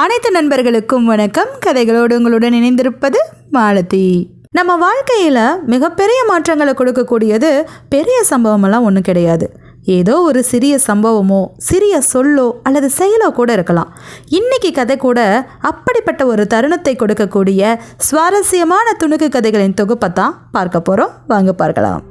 அனைத்து நண்பர்களுக்கும் வணக்கம். கதைகளோடு உங்களுடன் இணைந்திருப்பது மாலதி. நம்ம வாழ்க்கையில் மிகப்பெரிய மாற்றங்களை கொடுக்கக்கூடியது பெரிய சம்பவமெல்லாம் ஒன்றும் கிடையாது. ஏதோ ஒரு சிறிய சம்பவமோ சிறிய சொல்லோ அல்லது செயலோ கூட இருக்கலாம். இன்னைக்கு கதை கூட அப்படிப்பட்ட ஒரு தருணத்தை கொடுக்கக்கூடிய சுவாரஸ்யமான துணுக்கு கதைகளின் தொகுப்பை தான் பார்க்க போகிறோம் வாங்க பார்க்கலாம்.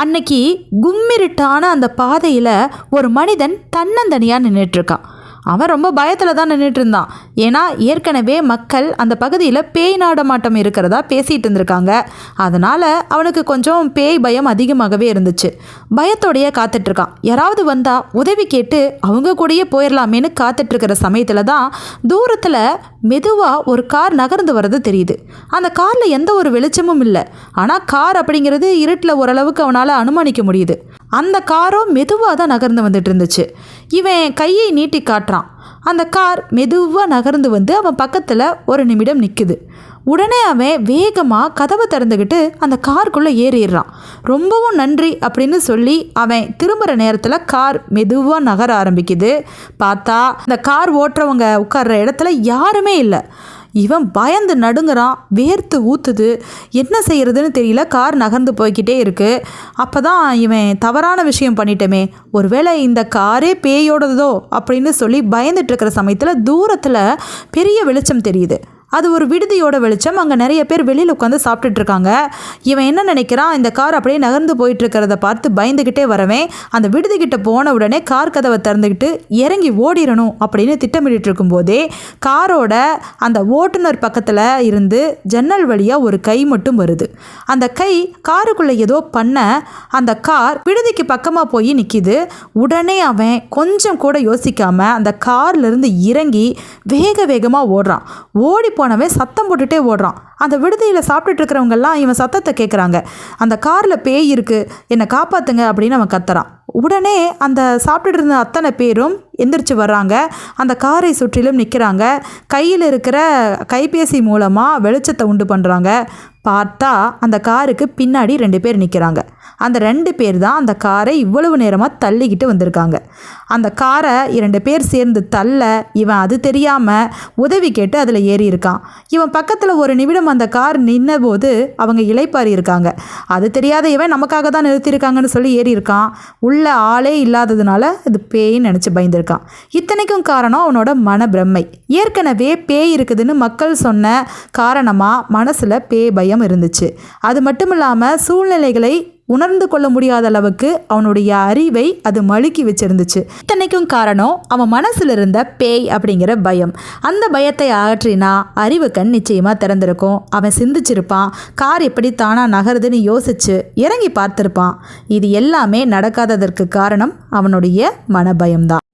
அன்னைக்கு கும்மிருட்டான அந்த பாதையில் ஒரு மனிதன் தன்னந்தனியாக நின்றுட்டுருக்கான் அவன் ரொம்ப பயத்தில் தான் நின்றுட்டு இருந்தான் ஏன்னா ஏற்கனவே மக்கள் அந்த பகுதியில் பேய் நாடமாட்டம் இருக்கிறதா பேசிகிட்டு இருந்திருக்காங்க. அதனால் அவனுக்கு கொஞ்சம் பேய் பயம் அதிகமாகவே இருந்துச்சு. பயத்தோடையே காத்துட்ருக்கான். யாராவது வந்தால் உதவி கேட்டு அவங்க கூடயே போயிடலாமேன்னு காத்துட்ருக்கிற சமயத்தில் தான் தூரத்தில் மெதுவாக ஒரு கார் நகர்ந்து வர்றது தெரியுது. அந்த காரில் எந்த ஒரு வெளிச்சமும் இல்லை. ஆனால் கார் அப்படிங்கிறது இருட்டில் ஓரளவுக்கு அவனால் அனுமானிக்க முடியுது. அந்த காரும் மெதுவாக தான் நகர்ந்து வந்துட்டு இருந்துச்சு. இவன் கையை நீட்டி காட்டுறான். அந்த கார் மெதுவாக நகர்ந்து வந்து அவன் பக்கத்தில் ஒரு நிமிடம் நிற்குது உடனே அவன் வேகமாக கதவை திறந்துக்கிட்டு அந்த காருக்குள்ளே ஏறிடுறான். ரொம்பவும் நன்றி அப்படின்னு சொல்லி அவன் திரும்புகிற நேரத்தில் கார் மெதுவாக நகர ஆரம்பிக்குது. பார்த்தா அந்த கார் ஓட்டுறவங்க உட்கார்ற இடத்துல யாருமே இல்லை. இவன் பயந்து நடுங்குறான் வேர்த்து ஊற்றுது என்ன செய்யறதுன்னு தெரியல கார் நகர்ந்து போய்கிட்டே இருக்கு. அப்போ தான் இவன் தவறான விஷயம் பண்ணிட்டோமே. ஒருவேளை இந்த காரே பேயோடதோ அப்படின்னு சொல்லி பயந்துட்டு இருக்கிற சமயத்தில் தூரத்தில் பெரிய வெளிச்சம் தெரியுது. அது ஒரு விடுதியோட வெளிச்சம். அங்கே நிறைய பேர் வெளியில் உட்காந்து சாப்பிட்டுட்டு இருக்காங்க இவன் என்ன நினைக்கிறான்? இந்த கார் அப்படியே நகர்ந்து போயிட்டு இருக்கிறத பார்த்து பயந்துக்கிட்டே வரவேன் அந்த விடுதிக்கிட்ட போன உடனே கார் கதவை திறந்துக்கிட்டு இறங்கி ஓடிடணும் அப்படின்னு திட்டமிட்டு இருக்கும்போதே காரோட அந்த ஓட்டுநர் பக்கத்தில் இருந்து ஜன்னல் வழியாக ஒரு கை மட்டும் வருது. அந்த கை காருக்குள்ளே ஏதோ பண்ண அந்த கார் விடுதிக்கு பக்கமாக போய் நிற்கிது உடனே அவன் கொஞ்சம் கூட யோசிக்காமல் அந்த கார்லேருந்து இறங்கி வேக வேகமாக ஓடுறான். ஓடி போனவன் சத்தம் போட்டுட்டே ஓடுறான். அந்த விடுதியில் சாப்பிட்டுட்டு இருக்கிறவங்கெல்லாம் இவன் சத்தத்தை கேட்குறாங்க அந்த காரில் பேய் இருக்குது என்னை காப்பாற்றுங்க அப்படின்னு அவன் கத்துறான். உடனே அந்த சாப்பிட்டுட்டு இருந்த அத்தனை பேரும் எந்திரிச்சு வர்றாங்க. அந்த காரை சுற்றிலும் நிற்கிறாங்க கையில் இருக்கிற கைபேசி மூலமாக வெளிச்சத்தை உண்டு பண்ணுறாங்க பார்த்தா அந்த காருக்கு பின்னாடி ரெண்டு பேர் நிற்கிறாங்க அந்த ரெண்டு பேர் தான் அந்த காரை இவ்வளவு நேரமாக தள்ளிக்கிட்டு வந்திருக்காங்க. அந்த காரை இரண்டு பேர் சேர்ந்து தள்ள இவன் அது தெரியாமல் உதவி கேட்டு அதில் ஏறி இருக்கான். இவன் பக்கத்தில் ஒரு நிமிடம் அந்த கார் நின்னபோது அவங்க இலைப்பாரி இருக்காங்க. அது தெரியாத இவன் நமக்காக தான் நிறுத்தியிருக்காங்கன்னு சொல்லி ஏறி இருக்கான். உள்ள ஆளே இல்லாததுனால இது பேயின்னு நினச்சி பயந்துருக்கான். இத்தனைக்கும் காரணம் அவனோட மன பிரம்மை ஏற்கனவே பேய் இருக்குதுன்னு மக்கள் சொன்ன காரணமாக மனசில் பேய் பயம் இருந்துச்சு. அது மட்டும் இல்லாமல் சூழ்நிலைகளை உணர்ந்து கொள்ள முடியாத அளவுக்கு அவனுடைய அறிவை அது மழுக்கி வச்சிருந்துச்சு. இத்தனைக்கும் காரணம் அவன் மனசில் இருந்த பேய் அப்படிங்கிற பயம். அந்த பயத்தை அகற்றினா அறிவு கண் நிச்சயமாக திறந்திருக்கும். அவன் சிந்திச்சிருப்பான். கார் எப்படி தானாக நகருதுன்னு யோசிச்சு இறங்கி பார்த்துருப்பான். இது எல்லாமே நடக்காததற்கு காரணம் அவனுடைய மனபயம்தான்.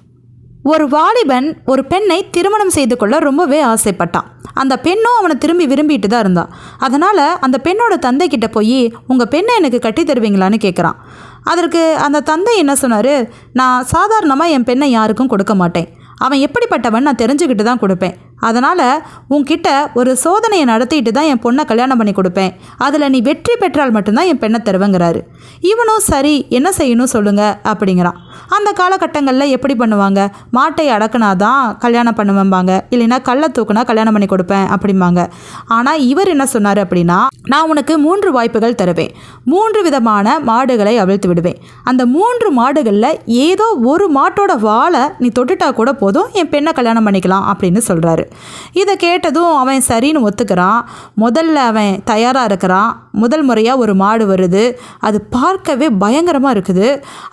ஒரு வாலிபன் ஒரு பெண்ணை திருமணம் செய்து கொள்ள ரொம்பவே ஆசைப்பட்டான். அந்த பெண்ணும் அவனை திரும்பி விரும்பிட்டு தான் இருந்தான் அதனால் அந்த பெண்ணோட தந்தை கிட்ட போய் உங்கள் பெண்ணை எனக்கு கட்டி தருவீங்களான்னு கேட்குறான் அதற்கு அந்த தந்தை என்ன சொன்னார்? நான் சாதாரணமாக என் பெண்ணை யாருக்கும் கொடுக்க மாட்டேன். அவன் எப்படிப்பட்டவன் நான் தெரிஞ்சுக்கிட்டு தான் கொடுப்பேன். அதனால் உன்கிட்ட ஒரு சோதனையை நடத்திட்டு தான் என் பொண்ணை கல்யாணம் பண்ணி கொடுப்பேன். அதில் நீ வெற்றி பெற்றால் மட்டும்தான் என் பெண்ணை தருவேங்கிறாரு. இவனும் சரி என்ன செய்யணும் சொல்லுங்க அப்படிங்கிறான். அந்த காலகட்டங்களில் எப்படி பண்ணுவாங்க? மாட்டை அடக்குனாதான் கல்யாணம் பண்ணுவேம்பாங்க. இல்லைன்னா கல்லை தூக்குனா கல்யாணம் பண்ணி கொடுப்பேன் அப்படிம்பாங்க. ஆனால் இவர் என்ன சொன்னார் அப்படின்னா நான் உனக்கு மூன்று வாய்ப்புகள் தருவேன். மூன்று விதமான மாடுகளை அவிழ்த்து விடுவேன். அந்த மூன்று மாடுகளில் ஏதோ ஒரு மாட்டோட வாழை நீ தொட்டுட்டா கூட போதும் என் பெண்ணை கல்யாணம் பண்ணிக்கலாம் அப்படின்னு சொல்கிறாரு இதை கேட்டதும் அவன் சரின்னு ஒத்துக்கிறான். முதல்ல அவன் தயாராக இருக்கிறான். முதல் முறையாக ஒரு மாடு வருது. அது பார்க்கவே பயங்கரமாக இருக்குது.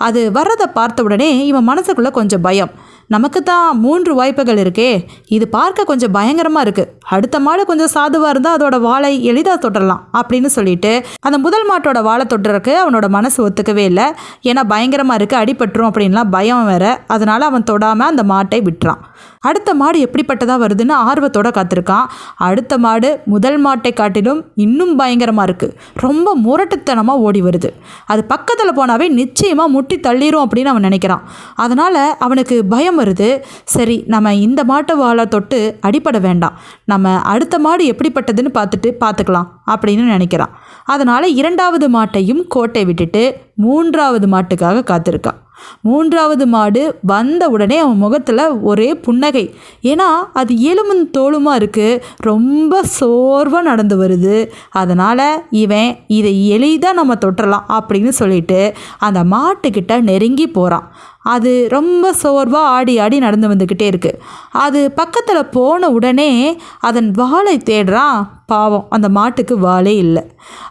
அது வர்றதை பார்த்த உடனே இவன் மனசுக்குள்ளே கொஞ்சம் பயம். நமக்கு தான் மூன்று வாய்ப்புகள் இருக்கே. இது பார்க்க கொஞ்சம் பயங்கரமாக இருக்குது அடுத்த மாடு கொஞ்சம் சாதுவாக இருந்தால் அதோட வாழை எளிதாக தொடரலாம் அப்படின்னு சொல்லிட்டு அந்த முதல் மாட்டோட வாழை தொடுறதுக்கு அவனோட மனசு ஒத்துக்கவே இல்லை. ஏன்னா பயங்கரமாக இருக்குது அடிபட்டுரும் அப்படின்லாம் பயம் வேற. அதனால் அவன் தொடாமல் அந்த மாட்டை விட்டுறான். அடுத்த மாடு எப்படிப்பட்டதாக வருதுன்னு ஆர்வத்தோட காத்திருக்கான். அடுத்த மாடு முதல் மாட்டை காட்டிலும் இன்னும் பயங்கரமாக இருக்குது ரொம்ப முரட்டுத்தனமாக ஓடி வருது. அது பக்கத்தில் போனாவே நிச்சயமாக முட்டி தள்ளிரும் அப்படின்னு அவன் நினைக்கிறான். அதனால் அவனுக்கு பயம் வருது. சரி நம்ம இந்த மாட்டை வாழை தொட்டு அடிப்பட வேண்டாம். நம்ம அடுத்த மாடு எப்படிப்பட்டதுன்னு பார்த்துட்டு பார்த்துக்கலாம் அப்படின்னு நினைக்கிறான். அதனால் இரண்டாவது மாட்டையும் கோட்டை விட்டுட்டு மூன்றாவது மாட்டுக்காக காத்திருக்கான். மூன்றாவது மாடு வந்த உடனே அவன் முகத்தில் ஒரே புன்னகை. ஏன்னா அது எலும்பும் தோலுமாக இருக்குது ரொம்ப சோர்வாக நடந்து வருது. அதனால் இவன் இதை எளிதாக நம்ம தொட்டலாம் அப்படின்னு சொல்லிட்டு அந்த மாட்டுக்கிட்ட நெருங்கி போகிறான் அது ரொம்ப சோர்வாக ஆடி ஆடி நடந்து வந்துக்கிட்டே இருக்குது அது பக்கத்தில் போன உடனே அதன் வாளை தேடுறான். பாவம். அந்த மாட்டுக்கு வாளே இல்லை.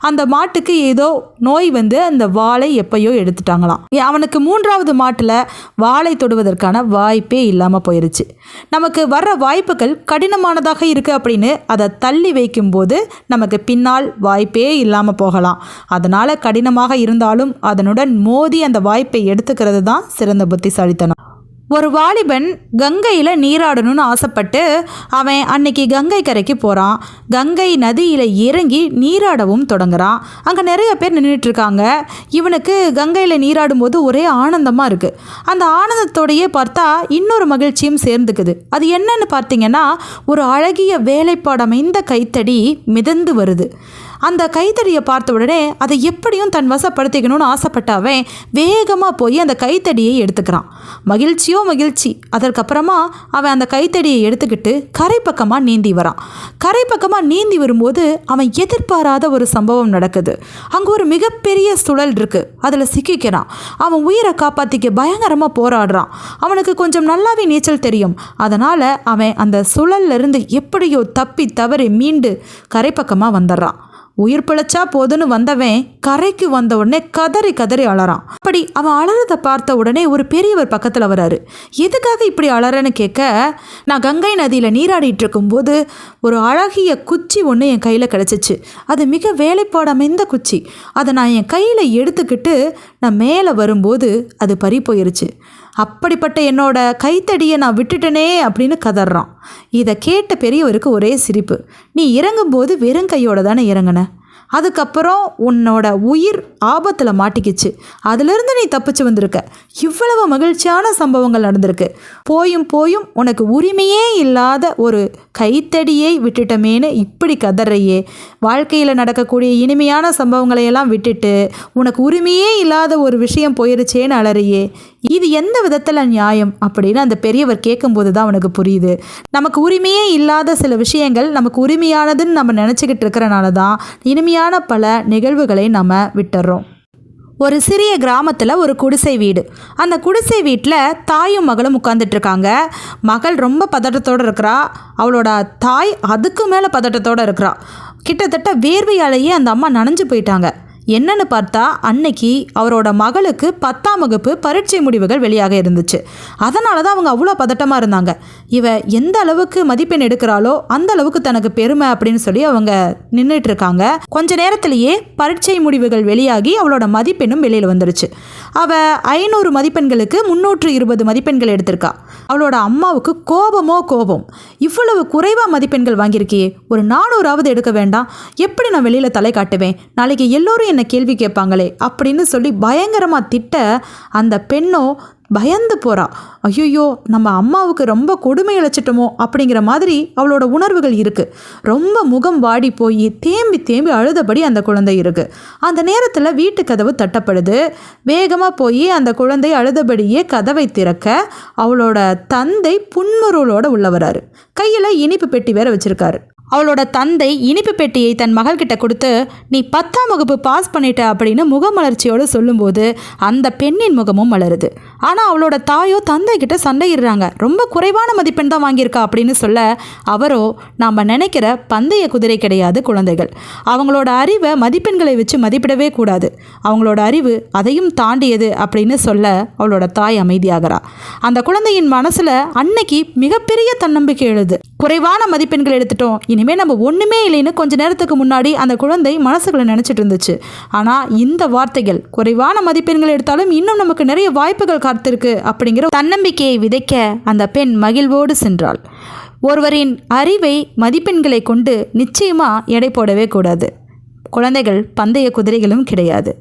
அந்த மாட்டுக்கு ஏதோ நோய் வந்து அந்த வாளை எப்பயோ எடுத்துட்டாங்களாம். அவனுக்கு மூன்றாவது மாட்டில் வாளை தொடுவதற்கான வாய்ப்பே இல்லாமல் போயிருச்சு. நமக்கு வர்ற வாய்ப்புகள் கடினமானதாக இருக்குது அப்படின்னு அதை தள்ளி வைக்கும்போது நமக்கு பின்னால் வாய்ப்பே இல்லாமல் போகலாம். அதனால் கடினமாக இருந்தாலும் அதனுடன் மோதி அந்த வாய்ப்பை எடுத்துக்கிறது தான் சிறந்த புத்திசாலித்தனம். ஒரு வாலிபன் கங்கையில் நீராடணும்னு ஆசைப்பட்டு அவன் அன்னைக்கு கங்கை கரைக்கு போகிறான் கங்கை நதியில் இறங்கி நீராடவும் தொடங்குறான். அங்கே நிறைய பேர் நின்றுட்டு இருக்காங்க இவனுக்கு கங்கையில் நீராடும் போது ஒரே ஆனந்தமாக இருக்குது அந்த ஆனந்தத்தோடையே பார்த்தா இன்னொரு மகிழ்ச்சியும் சேர்ந்துக்குது. அது என்னன்னு பார்த்தீங்கன்னா ஒரு அழகிய வேலைப்பாடு அமைந்த கைத்தடி மிதந்து வருது. அந்த கைத்தடியை பார்த்த உடனே அதை எப்படியும் தன் வசப்படுத்திக்கணும்னு ஆசைப்பட்ட அவன் வேகமாக போய் அந்த கைத்தடியை எடுத்துக்கிறான். மகிழ்ச்சியோ மகிழ்ச்சி. அதற்கப்புறமா அவன் அந்த கைத்தடியை எடுத்துக்கிட்டு கரை பக்கமாக நீந்தி வரான். கரை பக்கமாக நீந்தி வரும்போது அவன் எதிர்பாராத ஒரு சம்பவம் நடக்குது. அங்கே ஒரு மிகப்பெரிய சுழல் இருக்குது அதில் சிக்கிக்கிறான். அவன் உயிரை காப்பாற்றிக்க பயங்கரமாக போராடுறான். அவனுக்கு கொஞ்சம் நல்லாவே நீச்சல் தெரியும். அதனால் அவன் அந்த சுழல்ல இருந்து எப்படியோ தப்பி தவறி மீண்டு கரை பக்கமாக வந்துடுறான். உயிர் பிழைச்சா போதுன்னு வந்தவன் கரைக்கு வந்த உடனே கதறி கதறி அலறான் அப்படி அவன் அலறதை பார்த்த உடனே ஒரு பெரியவர் பக்கத்தில் வராரு. எதுக்காக இப்படி அலறன்னு கேட்க நான் கங்கை நதியில் நீராடிட்டு இருக்கும்போது ஒரு அழகிய குச்சி ஒன்று என் கையில் கிடச்சிச்சு. அது மிக வேலைப்பாடு அமைந்த குச்சி. அதை நான் என் கையில் எடுத்துக்கிட்டு நான் மேலே வரும்போது அது பறி போயிருச்சு. அப்படிப்பட்ட என்னோட கைத்தடியை நான் விட்டுட்டனே அப்படின்னு கதறான். இதை கேட்ட பெரியவருக்கு ஒரே சிரிப்பு. நீ இறங்கும்போது வெறும் கையோட தானே இறங்குன? அதுக்கப்புறம் உன்னோட உயிர் ஆபத்தில் மாட்டிக்கிச்சு. அதுலேருந்து நீ தப்பிச்சு வந்திருக்க. இவ்வளவு மகிழ்ச்சியான சம்பவங்கள் நடந்திருக்கு. போயும் போயும் உனக்கு உரிமையே இல்லாத ஒரு கைத்தடியை விட்டுட்டமேன்னு இப்படி கதறையே. வாழ்க்கையில் நடக்கக்கூடிய இனிமையான சம்பவங்களை எல்லாம் விட்டுட்டு உனக்கு உரிமையே இல்லாத ஒரு விஷயம் போயிருச்சேன்னு அலறையே. இது எந்த விதத்தில் நியாயம் அப்படின்னு அந்த பெரியவர் கேட்கும்போது தான் அவனுக்கு புரியுது. நமக்கு உரிமையே இல்லாத சில விஷயங்கள் நமக்கு உரிமையானதுன்னு நம்ம நினச்சிக்கிட்டு இருக்கிறனால தான் இனிமையாக உண்மையான பல நிகழ்வுகளை நம்ம விட்டுறோம். ஒரு சிறிய கிராமத்தில் ஒரு குடிசை வீடு. அந்த குடிசை வீட்டில் தாயும் மகளும் உட்காந்துட்டு இருக்காங்க. மகள் ரொம்ப பதட்டத்தோடு இருக்கிறா. அவளோட தாய் அதுக்கு மேலே பதட்டத்தோடு இருக்கிறா. கிட்டத்தட்ட வேர்வையாலேயே அந்த அம்மா நனைஞ்சு போயிட்டாங்க. என்னன்னு பார்த்தா அன்னைக்கு அவரோட மகளுக்கு பத்தாம் வகுப்பு பரீட்சை முடிவுகள் வெளியாக இருந்துச்சு. அதனால தான் அவங்க அவ்வளோ பதட்டமாக இருந்தாங்க. இவ எந்த அளவுக்கு மதிப்பெண் எடுக்கிறாளோ அந்த அளவுக்கு தனக்கு பெருமை அப்படின்னு சொல்லி அவங்க நின்றுட்டு இருக்காங்க. கொஞ்ச நேரத்திலேயே பரீட்சை முடிவுகள் வெளியாகி அவளோட மதிப்பெண்ணும் வெளியில் வந்துருச்சு. அவ ஐநூறு மதிப்பெண்களுக்கு முந்நூற்று இருபது மதிப்பெண்கள் எடுத்திருக்கா. அவளோட அம்மாவுக்கு கோபமோ கோபம். இவ்வளவு குறைவாக மதிப்பெண்கள் வாங்கியிருக்கியே. ஒரு நானூறாவது எடுக்க வேண்டாம். எப்படி நான் வெளியில் தலை காட்டுவேன்? நாளைக்கு எல்லோரும் என்னை கேள்வி கேட்பாங்களே அப்படின்னு சொல்லி பயங்கரமாக திட்ட அந்த பெண்ணோ பயந்து போறா. ஐயோ நம்ம அம்மாவுக்கு ரொம்ப கொடுமை இழைச்சிட்டோமோ அப்படிங்கிற மாதிரி அவளோட உணர்வுகள் இருக்கு. ரொம்ப முகம் வாடி போய் தேம்பி தேம்பி அழுதபடி அந்த குழந்தை இருக்கு. அந்த நேரத்தில் வீட்டு கதவு தட்டப்படுது. வேகமாக போய் அந்த குழந்தை அழுதபடியே கதவை திறக்க அவளோட தந்தை புன்முருளோட உள்ள வராரு. கையில் இனிப்பு பெட்டி வேற வச்சிருக்காரு. அவளோட தந்தை இனிப்பு பெட்டியை தன் மகள்கிட்ட கொடுத்து நீ பத்தாம் வகுப்பு பாஸ் பண்ணிட்ட அப்படின்னு முகமலர்ச்சியோடு சொல்லும்போது அந்த பெண்ணின் முகமும் மலருது. ஆனால் அவளோட தாயோ தந்தை கிட்ட சண்டையிடுறாங்க. ரொம்ப குறைவான மதிப்பெண் தான் வாங்கியிருக்கா அப்படின்னு சொல்ல அவரோ நாம் நினைக்கிற பந்தய குதிரை கிடையாது குழந்தைகள். அவங்களோட அறிவை மதிப்பெண்களை வச்சு மதிப்பிடவே கூடாது. அவங்களோட அறிவு அதையும் தாண்டியது அப்படின்னு சொல்ல அவளோட தாய் அமைதியாகிறா. அந்த குழந்தையின் மனசில் அன்னைக்கு மிகப்பெரிய தன்னம்பிக்கை எழுது. குறைவான மதிப்பெண்கள் எடுத்துட்டோம் இனிமேல் நம்ம ஒன்றுமே இல்லைன்னு கொஞ்ச நேரத்துக்கு முன்னாடி அந்த குழந்தை மனசுக்குள்ள நினச்சிட்டு இருந்துச்சு. ஆனால் இந்த வார்த்தைகள் குறைவான மதிப்பெண்கள் எடுத்தாலும் இன்னும் நமக்கு நிறைய வாய்ப்புகள் காத்திருக்கு அப்படிங்கிற தன்னம்பிக்கையை விதைக்க அந்த பெண் மகிழ்வோடு சென்றாள். ஒருவரின் அறிவை மதிப்பெண்களை கொண்டு நிச்சயமாக எடை போடவே கூடாது. குழந்தைகள் பந்தய குதிரைகளும் கிடையாது.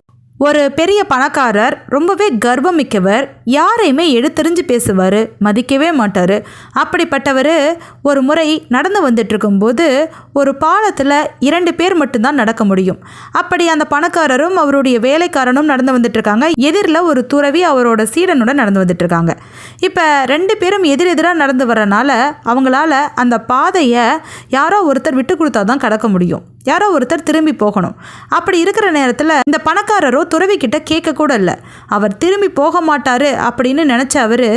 ஒரு பெரிய பணக்காரர் ரொம்பவே கர்வமிக்கவர் யாரையுமே எடுத்தெறிஞ்சு பேசுவார் மதிக்கவே மாட்டார். அப்படிப்பட்டவர் ஒரு முறை நடந்து வந்துட்டு ஒரு பாலத்தில் இரண்டு பேர் மட்டும்தான் நடக்க முடியும். அப்படி அந்த பணக்காரரும் அவருடைய வேலைக்காரனும் நடந்து வந்துட்டுருக்காங்க. எதிரில் ஒரு துறவி அவரோட சீடனுடன் நடந்து வந்துட்டுருக்காங்க. இப்போ ரெண்டு பேரும் எதிரெதிராக நடந்து வர்றனால அவங்களால அந்த பாதையை யாரோ ஒருத்தர் விட்டு கொடுத்தா தான் கடக்க முடியும். யாரோ ஒருத்தர் திரும்பி போகணும். அப்படி இருக்கிற நேரத்தில் இந்த பணக்காரரோ துறவி கிட்ட கேட்க கூட இல்லை. அவர் திரும்பி போக மாட்டாரு அப்படின்னு நினச்ச அவர்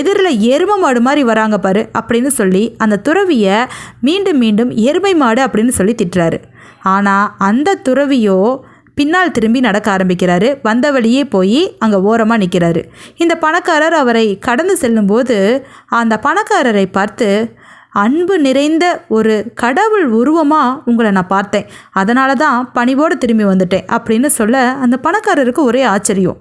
எதிரில் எருமை மாடு மாதிரி வராங்க பாரு அப்படின்னு சொல்லி அந்த துறவியை மீண்டும் மீண்டும் எருமை மாடு அப்படின்னு சொல்லி திட்டுறாரு. ஆனால் அந்த துறவியோ பின்னால் திரும்பி நடக்க ஆரம்பிக்கிறாரு. வந்த வழியே போய் அங்கே ஓரமாக நிற்கிறாரு இந்த பணக்காரர் அவரை கடந்து செல்லும்போது அந்த பணக்காரரை பார்த்து அன்பு நிறைந்த ஒரு கடவுள் உருவமாக உங்களை நான் பார்த்தேன். அதனால தான் பணிவோடு திரும்பி வந்துட்டேன் அப்படின்னு சொல்ல அந்த பணக்காரருக்கு ஒரே ஆச்சரியம்.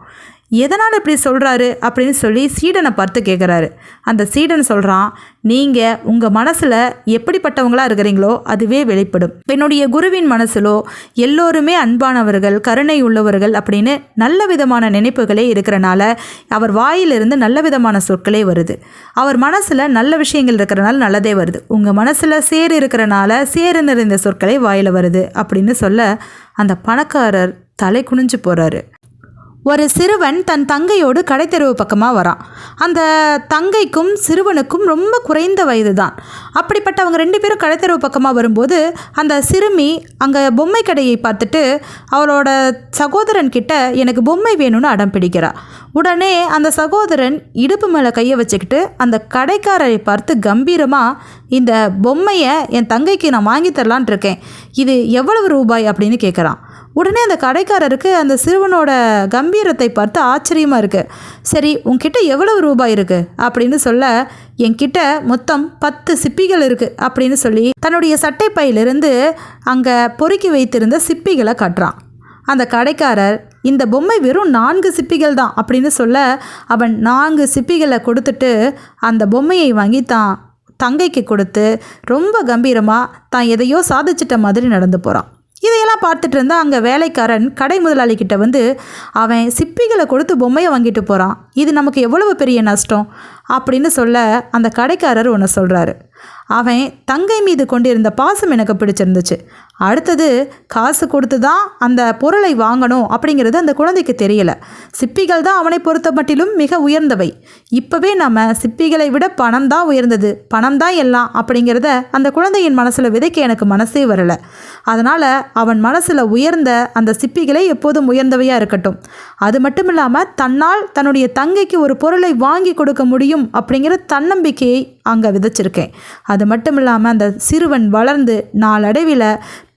எதனால் இப்படி சொல்கிறாரு அப்படின்னு சொல்லி சீடனை பார்த்து கேட்குறாரு அந்த சீடன் சொல்கிறான் நீங்கள் உங்கள் மனசில் எப்படிப்பட்டவங்களாக இருக்கிறீங்களோ அதுவே வெளிப்படும். என்னுடைய குருவின் மனசிலோ எல்லோருமே அன்பானவர்கள் கருணை உள்ளவர்கள் அப்படின்னு நல்ல விதமான நினைப்புகளே இருக்கிறனால அவர் வாயிலிருந்து நல்ல விதமான சொற்களே வருது. அவர் மனசில் நல்ல விஷயங்கள் இருக்கிறனால நல்லதே வருது. உங்கள் மனசில் சேர் இருக்கிறனால சேரு நிறைந்த சொற்களே வாயில் வருது அப்படின்னு சொல்ல அந்த பணக்காரர் தலை குனிஞ்சு போகிறாரு ஒரு சிறுவன் தன் தங்கையோடு கடைத்தெருவு பக்கமாக வரான். அந்த தங்கைக்கும் சிறுவனுக்கும் ரொம்ப குறைந்த வயது தான் அப்படிப்பட்ட அவங்க ரெண்டு பேரும் கடைத்தெருவு பக்கமாக வரும்போது அந்த சிறுமி அங்கே பொம்மை கடையை பார்த்துட்டு அவளோட சகோதரன் கிட்ட எனக்கு பொம்மை வேணும்னு அடம் பிடிக்கிறா. உடனே அந்த சகோதரன் இடுப்பு மேலே கையை வச்சுக்கிட்டு அந்த கடைக்காரரை பார்த்து கம்பீரமாக இந்த பொம்மையை என் தங்கைக்கு நான் வாங்கி தரலான் இருக்கேன். இது எவ்வளவு ரூபாய்? அப்படின்னு கேட்குறான் உடனே அந்த கடைக்காரருக்கு அந்த சிறுவனோட கம்பீரத்தை பார்த்து ஆச்சரியமாக இருக்குது சரி உன்கிட்ட எவ்வளவு ரூபாய் இருக்குது அப்படின்னு சொல்ல என்கிட்ட மொத்தம் பத்து சிப்பிகள் இருக்குது அப்படின்னு சொல்லி தன்னுடைய சட்டை பையிலிருந்து அங்கே பொறுக்கி வைத்திருந்த சிப்பிகளை கட்டுறான். அந்த கடைக்காரர் இந்த பொம்மை வெறும் நான்கு சிப்பிகள் தான் அப்படின்னு சொல்ல அவன் நான்கு சிப்பிகளை கொடுத்துட்டு அந்த பொம்மையை வாங்கி தான் தங்கைக்கு கொடுத்து ரொம்ப கம்பீரமாக தான் எதையோ சாதிச்சிட்ட மாதிரி நடந்து போகிறான் இதையெல்லாம் பார்த்துட்டு இருந்தால் அங்கே வேலைக்காரன் கடை முதலாளிக்கிட்ட வந்து அவன் சிப்பிகளை கொடுத்து பொம்மையை வாங்கிட்டு போகிறான் இது நமக்கு எவ்வளவு பெரிய நஷ்டம்? அப்படின்னு சொல்ல அந்த கடைக்காரர் ஒன்று சொல்கிறாரு அவன் தங்கை மீது கொண்டிருந்த பாசம் எனக்கு பிடிச்சிருந்துச்சு. அடுத்தது காசு கொடுத்து தான் அந்த பொருளை வாங்கணும் அப்படிங்கிறது அந்த குழந்தைக்கு தெரியல. சிப்பிகள் தான் அவனை பொறுத்த மட்டிலும் மிக உயர்ந்தவை. இப்போவே நம்ம சிப்பிகளை விட பணம் தான் உயர்ந்தது. பணம் தான் எல்லாம் அப்படிங்கிறத அந்த குழந்தையின் மனசில் விதைக்க எனக்கு மனசே வரலை. அதனால் அவன் மனசில் உயர்ந்த அந்த சிப்பிகளே எப்போதும் உயர்ந்தவையாக இருக்கட்டும். அது மட்டும் இல்லாமல் தன்னால் தன்னுடைய தங்கைக்கு ஒரு பொருளை வாங்கி கொடுக்க முடியும் அப்படிங்கிற தன்னம்பிக்கையை அங்கே விதைச்சிருக்கேன். அது மட்டும் இல்லாமல் அந்த சிறுவன் வளர்ந்து நாளடைவில்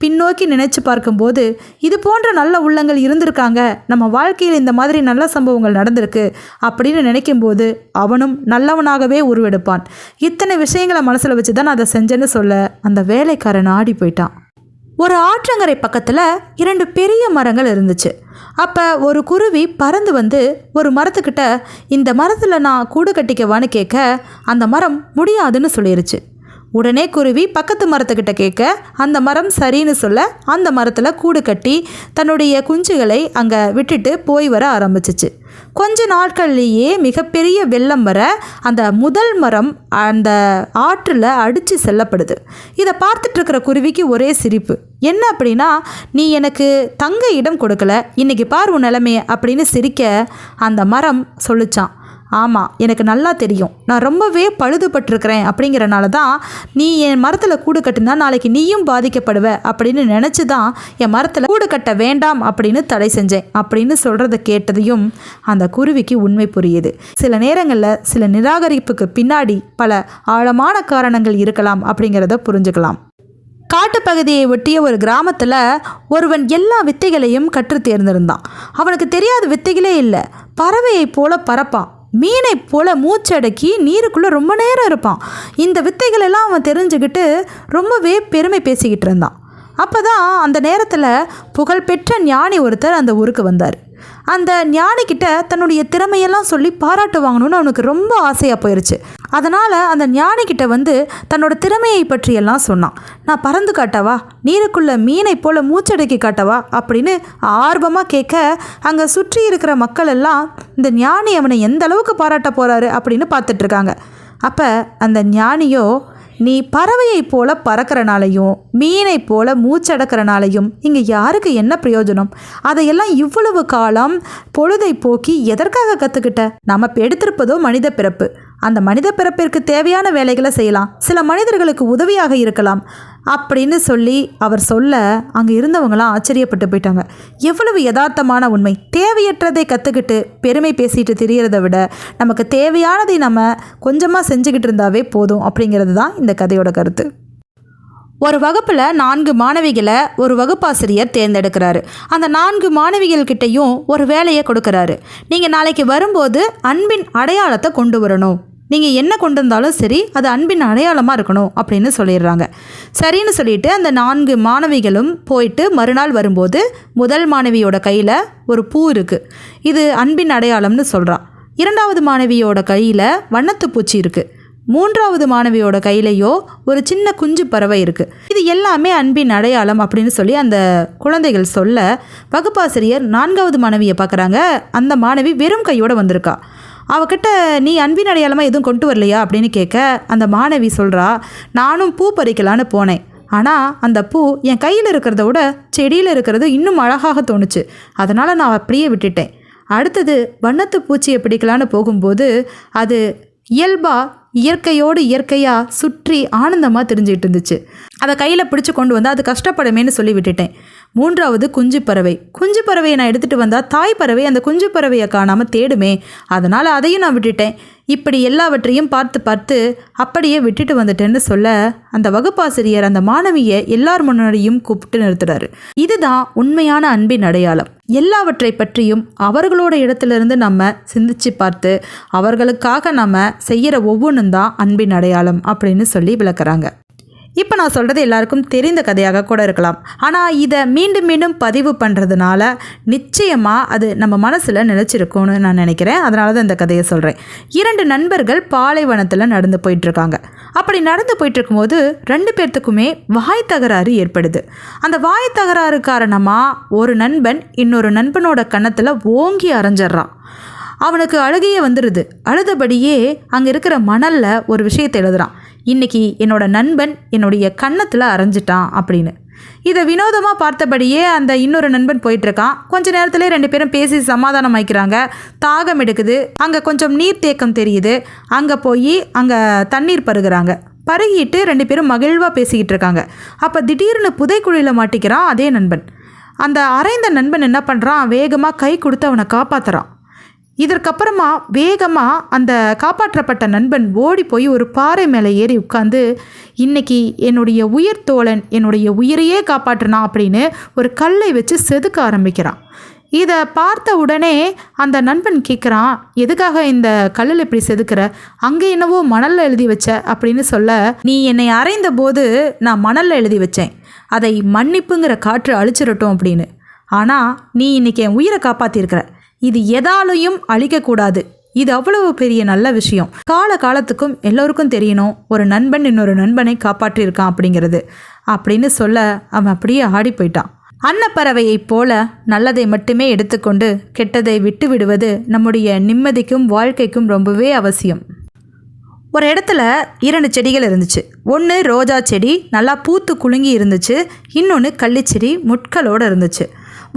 பின்னோக்கி நினைச்சு பார்க்கும்போது இது போன்ற நல்ல உள்ளங்கள் இருந்திருக்காங்க. நம்ம வாழ்க்கையில் இந்த மாதிரி நல்ல சம்பவங்கள் நடந்திருக்கு அப்படின்னு நினைக்கும்போது அவனும் நல்லவனாகவே உருவெடுப்பான். இத்தனை விஷயங்களை மனசில் வச்சு தான் நான் அதை செஞ்சேன்னு சொல்ல அந்த வேலைக்காரன் ஆடி போயிட்டான். ஒரு ஆற்றங்கரை பக்கத்தில் இரண்டு பெரிய மரங்கள் இருந்துச்சு. அப்போ ஒரு குருவி பறந்து வந்து ஒரு மரத்துக்கிட்ட இந்த மரத்தில் நான் கூடு கட்டிக்கவான்னு கேட்க அந்த மரம் முடியாதுன்னு சொல்லிருச்சு. உடனே குருவி பக்கத்து மரத்துக்கிட்ட கேட்க அந்த மரம் சரின்னு சொல்ல அந்த மரத்தில் கூடு கட்டி தன்னுடைய குஞ்சுகளை அங்கே விட்டுட்டு போய் வர ஆரம்பிச்சிச்சு. கொஞ்ச நாட்கள்லேயே மிகப்பெரிய வெள்ளம் வர அந்த முதல் மரம் அந்த ஆற்றில் அடித்து செல்லப்படுது. இதை பார்த்துட்ருக்கிற குருவிக்கு ஒரே சிரிப்பு. என்ன அப்படின்னா நீ எனக்கு தங்க இடம் கொடுக்கல. இன்னைக்கு பார் உன் நிலைமையை அப்படின்னு சிரிக்க அந்த மரம் சொல்லிச்சான். ஆமாம் எனக்கு நல்லா தெரியும். நான் ரொம்பவே பழுதுபட்டிருக்கிறேன் அப்படிங்கிறனால தான் நீ என் மரத்தில் கூடு கட்டினா நாளைக்கு நீயும் பாதிக்கப்படுவ அப்படின்னு நினச்சி தான் என் மரத்தில் கூடு கட்ட வேண்டாம் அப்படின்னு தடை செஞ்சேன் அப்படின்னு சொல்கிறத கேட்டதையும் அந்த குருவிக்கு உண்மை புரியுது. சில நேரங்களில் சில நிராகரிப்புக்கு பின்னாடி பல ஆழமான காரணங்கள் இருக்கலாம் அப்படிங்கிறத புரிஞ்சுக்கலாம். காட்டுப்பகுதியை ஒட்டிய ஒரு கிராமத்தில் ஒருவன் எல்லா வித்தைகளையும் கற்று தேர்ந்திருந்தான். அவனுக்கு தெரியாத வித்தைகளே இல்லை. பறவையைப் போல பறப்பான். மீனை போல மூச்சடக்கி நீருக்குள்ளே ரொம்ப நேரம் இருப்பான். இந்த வித்தைகள் எல்லாம் அவன் தெரிஞ்சுக்கிட்டு ரொம்பவே பெருமை பேசிக்கிட்டு இருந்தான். அப்போ தான் அந்த நேரத்தில் புகழ்பெற்ற ஞானி ஒருத்தர் அந்த ஊருக்கு வந்தார். அந்த ஞானிக்கிட்ட தன்னுடைய திறமையெல்லாம் சொல்லி பாராட்டு வாங்கணும்னு அவனுக்கு ரொம்ப ஆசையாக போயிடுச்சு அதனால் அந்த ஞானிக்கிட்ட வந்து தன்னோட திறமையை பற்றியெல்லாம் சொன்னான். நான் பறந்து காட்டவா? நீருக்குள்ள மீனை போல மூச்சடக்கி காட்டவா? அப்படின்னு ஆர்வமாக கேட்க அங்கே சுற்றி இருக்கிற மக்கள் எல்லாம் இந்த ஞானி அவனை எந்த அளவுக்கு பாராட்ட போகிறாரு அப்படின்னு பார்த்துட்ருக்காங்க அப்போ அந்த ஞானியோ நீ பறவையைப் போல பறக்கிறனாலையும் மீனைப் போல மூச்சடக்கிறனாலையும் இங்கே யாருக்கு என்ன பிரயோஜனம்? அதையெல்லாம் இவ்வளவு காலம் பொழுதை போக்கி எதற்காக கற்றுக்கிட்ட நம்ம எடுத்திருப்பதோ மனித பிறப்பு. அந்த மனித பிறப்பிற்கு தேவையான வேலைகளை செய்யலாம். சில மனிதர்களுக்கு உதவியாக இருக்கலாம். அப்படின்னு சொல்லி அவர் சொல்ல அங்கே இருந்தவங்களாம் ஆச்சரியப்பட்டு போயிட்டாங்க. எவ்வளவு யதார்த்தமான உண்மை. தேவையற்றதை கற்றுக்கிட்டு பெருமை பேசிட்டு திரியறதை விட நமக்கு தேவையானதை நம்ம கொஞ்சமாக செஞ்சுக்கிட்டு இருந்தாவே போதும் அப்படிங்கிறது தான் இந்த கதையோட கருத்து. ஒரு வகுப்பில் நான்கு மாணவிகளை ஒரு வகுப்பாசிரியர் தேர்ந்தெடுக்கிறாரு. அந்த நான்கு மாணவிகள்கிட்டையும் ஒரு வேலையை கொடுக்குறாரு. நீங்கள் நாளைக்கு வரும்போது அன்பின் அடையாளத்தை கொண்டு வரணும். நீங்கள் என்ன கொண்டு வந்தாலும் சரி அது அன்பின் அடையாளமாக இருக்கணும் அப்படின்னு சொல்லிடுறாங்க. சரின்னு சொல்லிட்டு அந்த நான்கு மாணவிகளும் போயிட்டு மறுநாள் வரும்போது முதல் மாணவியோட கையில் ஒரு பூ இருக்குது இது அன்பின் அடையாளம்னு சொல்கிறான் இரண்டாவது மாணவியோட கையில் வண்ணத்து பூச்சி இருக்குது மூன்றாவது மாணவியோட கையிலையோ ஒரு சின்ன குஞ்சு பறவை இருக்குது இது எல்லாமே அன்பின் அடையாளம் அப்படின்னு சொல்லி அந்த குழந்தைகள் சொல்ல வகுப்பாசிரியர் நான்காவது மாணவியை பார்க்குறாங்க. அந்த மாணவி வெறும் கையோட வந்திருக்கா. அவகிட்ட நீ அன்பின் அடையாளமாக எதுவும் கொண்டு வரலையா? அப்படின்னு கேட்க அந்த மாணவி சொல்கிறா நானும் பூ பறிக்கலான்னு போனேன். ஆனால் அந்த பூ என் கையில் இருக்கிறத விட செடியில் இருக்கிறது இன்னும் அழகாக தோணுச்சு. அதனால் நான் அப்படியே விட்டுட்டேன். அடுத்தது வண்ணத்து பூச்சியை பிடிக்கலான்னு போகும்போது அது இயல்பாக இயற்கையோடு இயற்கையாக சுற்றி ஆனந்தமாக தெரிஞ்சுக்கிட்டு இருந்துச்சு. அதை கையில் பிடிச்சி கொண்டு வந்து அது கஷ்டப்படுமேன்னு சொல்லி விட்டுட்டேன். மூன்றாவது குஞ்சு பறவை குஞ்சு பறவையை நான் எடுத்துகிட்டு வந்தால் தாய் பறவை அந்த குஞ்சு பறவையை காணாமல் தேடுமே. அதனால் அதையும் நான் விட்டுட்டேன். இப்படி எல்லாவற்றையும் பார்த்து பார்த்து அப்படியே விட்டுட்டு வந்துட்டேன்னு சொல்ல அந்த வகுப்பாசிரியர் அந்த மாணவியை எல்லார் முன்னாடியும் கூப்பிட்டு நிறுத்துறாரு. இதுதான் உண்மையான அன்பின் அடையாளம். எல்லாவற்றை பற்றியும் அவர்களோட இடத்திலிருந்து நம்ம சிந்திச்சு பார்த்து அவர்களுக்காக நம்ம செய்கிற ஒவ்வொன்றும் தான் அன்பின் அடையாளம் அப்படின்னு சொல்லி விளக்குறாங்க. இப்போ நான் சொல்கிறது எல்லாருக்கும் தெரிந்த கதையாக கூட இருக்கலாம். ஆனால் இதை மீண்டும் மீண்டும் பதிவு பண்ணுறதுனால நிச்சயமாக அது நம்ம மனசில் நினச்சிருக்கும்னு நான் நினைக்கிறேன். அதனால தான் இந்த கதையை சொல்கிறேன் இரண்டு நண்பர்கள் பாலைவனத்தில் நடந்து போயிட்டுருக்காங்க. அப்படி நடந்து போயிட்டுருக்கும்போது ரெண்டு பேர்த்துக்குமே வாய் தகராறு ஏற்படுது. அந்த வாய் தகராறு காரணமாக ஒரு நண்பன் இன்னொரு நண்பனோட கன்னத்தில் ஓங்கி அரைஞ்சிட்றான். அவனுக்கு அழுகையே வந்துடுது அழுதபடியே அங்கே இருக்கிற மணலில் ஒரு விஷயத்தை எழுதுறான். இன்றைக்கி என்னோட நண்பன் என்னுடைய கன்னத்தில் அரைஞ்சிட்டான் அப்படின்னு. இதை வினோதமாக பார்த்தபடியே அந்த இன்னொரு நண்பன் போயிட்டுருக்கான். கொஞ்ச நேரத்திலே ரெண்டு பேரும் பேசி சமாதானம் ஆயிக்கிறாங்க. தாகம் எடுக்குது. அங்கே கொஞ்சம் நீர்த்தேக்கம் தெரியுது. அங்கே போய் அங்கே தண்ணீர் பருகிறாங்க. பருகிட்டு ரெண்டு பேரும் மகிழ்வாக பேசிக்கிட்டு இருக்காங்க அப்போ திடீர்னு புதைக்குழியில் மாட்டிக்கிறான் அதே நண்பன். அந்த அரைந்த நண்பன் என்ன பண்ணுறான் வேகமாக கை கொடுத்து அவனை காப்பாற்றுறான் இதற்கப்புறமா வேகமாக அந்த காப்பாற்றப்பட்ட நண்பன் ஓடி போய் ஒரு பாறை மேலே ஏறி உட்காந்து இன்னைக்கு என்னுடைய உயிர் தோழன் என்னுடைய உயிரையே காப்பாற்றினான் அப்படின்னு ஒரு கல்லை வச்சு செதுக்க ஆரம்பிக்கிறான். இதை பார்த்த உடனே அந்த நண்பன் கேட்குறான் எதுக்காக இந்த கல்லில் இப்படி செதுக்கிற? அங்கே என்னவோ மணலில் எழுதி வச்ச அப்படின்னு சொல்ல நீ என்னை அரைந்த போது நான் மணலில் எழுதி வச்சேன். அதை மன்னிப்புங்கிற காற்று அழிச்சிடட்டும் அப்படின்னு. ஆனால் நீ இன்றைக்கி என் உயிரை காப்பாற்றிருக்கிற இது எதாலையும் அழிக்கக்கூடாது. இது அவ்வளவு பெரிய நல்ல விஷயம். கால காலத்துக்கும் எல்லோருக்கும் தெரியணும் ஒரு நண்பன் இன்னொரு நண்பனை காப்பாற்றியிருக்கான் அப்படிங்கிறது. அப்படின்னு சொல்ல அவன் அப்படியே ஆடி போயிட்டான். அன்னப்பறவையைப் போல நல்லதை மட்டுமே எடுத்துக்கொண்டு கெட்டதை விட்டு விடுவது நம்முடைய நிம்மதிக்கும் வாழ்க்கைக்கும் ரொம்பவே அவசியம். ஒரு இடத்துல இரண்டு செடிகள் இருந்துச்சு. ஒன்று ரோஜா செடி நல்லா பூத்து குலுங்கி இருந்துச்சு. இன்னொன்று கள்ளிச்செடி முட்களோடு இருந்துச்சு.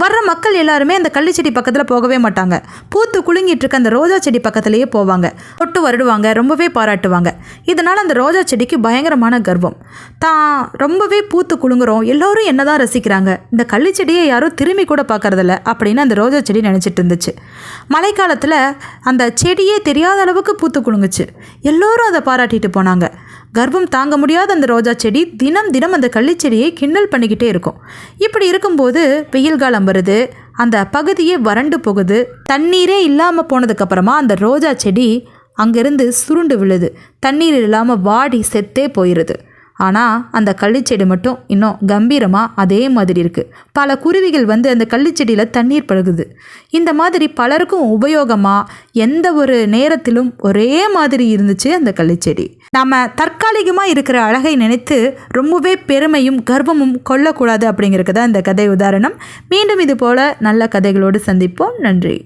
வர்ற மக்கள் எல்லாருமே அந்த கள்ளிச்செடி பக்கத்தில் போகவே மாட்டாங்க. பூத்து குலுங்கிட்டு இருக்க அந்த ரோஜா செடி பக்கத்துலேயே போவாங்க. தொட்டு வருடுவாங்க ரொம்பவே பாராட்டுவாங்க. இதனால் அந்த ரோஜா செடிக்கு பயங்கரமான கர்வம். தான் ரொம்பவே பூத்து குலுங்குறோம் எல்லோரும் என்னதான் ரசிக்கிறாங்க இந்த கள்ளி செடியை யாரும் திரும்பி கூட பார்க்கறதில்ல அப்படின்னு அந்த ரோஜா செடி நினச்சிட்டு இருந்துச்சு. மழைக்காலத்தில் அந்த செடியே தெரியாத அளவுக்கு பூத்து குலுங்குச்சு. எல்லோரும் அதை பாராட்டிட்டு போனாங்க. கர்ப்பம் தாங்க முடியாத அந்த ரோஜா செடி தினம் தினம் அந்த கள்ளிச்செடியை கிண்டல் பண்ணிக்கிட்டே இருக்கும். இப்படி இருக்கும்போது வெயில் காலம் வருது அந்த பகுதியே வறண்டு போகுது தண்ணீரே இல்லாமல் போனதுக்கப்புறமா அந்த ரோஜா செடி அங்கேருந்து சுருண்டு விழுது தண்ணீர் இல்லாமல் வாடி செத்தே போயிடுது ஆனால் அந்த கள்ளிச்செடி மட்டும் இன்னும் கம்பீரமாக அதே மாதிரி இருக்குது பல குருவிகள் வந்து அந்த கள்ளிச்செடியில் தண்ணீர் பழகுது இந்த மாதிரி பலருக்கும் உபயோகமாக எந்த ஒரு நேரத்திலும் ஒரே மாதிரி இருந்துச்சு அந்த கள்ளிச்செடி நம்ம தற்காலிகமாக இருக்கிற அழகை நினைத்து ரொம்பவே பெருமையும் கர்வமும் கொள்ளக்கூடாது அப்படிங்கிறது தான் இந்த கதை உதாரணம். மீண்டும் இது போல் நல்ல கதைகளோடு சந்திப்போம். நன்றி.